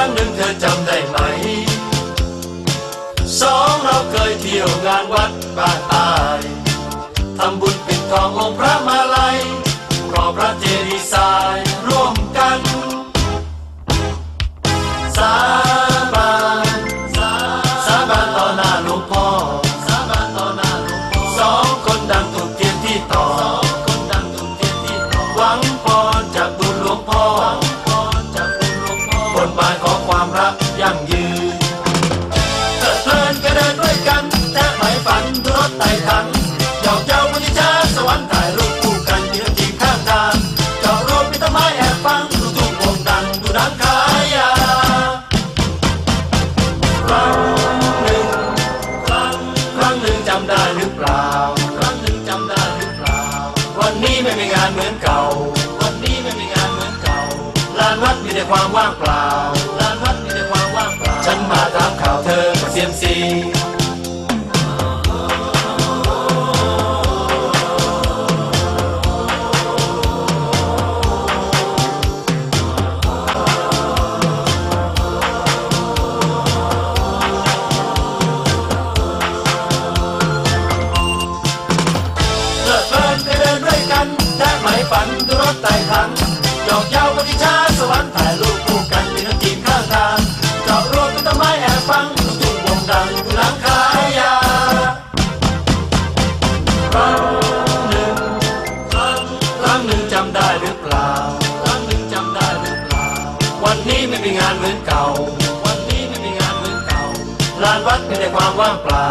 ั้งหนึ่งเธอจำได้ไหม สองเราเคยเที่ยวงานวัดบ้านตายทำบุญปิดทององค์พระมาลัยรอพระเจดีย์ทรายร่วมกันสาบานสาสาบานต่อหน้าหลวงพ่อสาบานต่อหน้าหลวงพ่อสองคนดังถูกเทียนที่ต่อสองคนดังถูกเทียนที่ต่อหวังพรจากบุญหลวงพ่อ ยั่งยืนเพลิดเพลินก็เดินด้วยกันแทบไม่ฝันรถไต่ถังหยอกเย้าวันที่ช้าสวรรค์ถ่ายรูปคู่กันยืนจีบข้างทางจอดรถมีต้นไม้แอบฟังดูทุ่งวงดังดูนังขายาครั้งหนึ่งครั้งครั้งหนึ่งจำได้หรือเปล่า ครั้งหนึ่งจำได้หรือเปล่า วันนี้ไม่มีงานเหมือนเก่า วันนี้ไม่มีงานเหมือนเก่าลานวัดมีแต่ความว่างเปล่า กั งดังดูหลังขายยาครั้งหนึ่งครั้งครั้งหนึ่งจำได้หรือเปล่าครั้งหนึ่งจำได้หรือเปล่า วันนี้ไม่มีงานเหมือนเก่า วันนี้ไม่มีงานเหมือนเก่าลานวัดมีแต่ความว่างเปล่า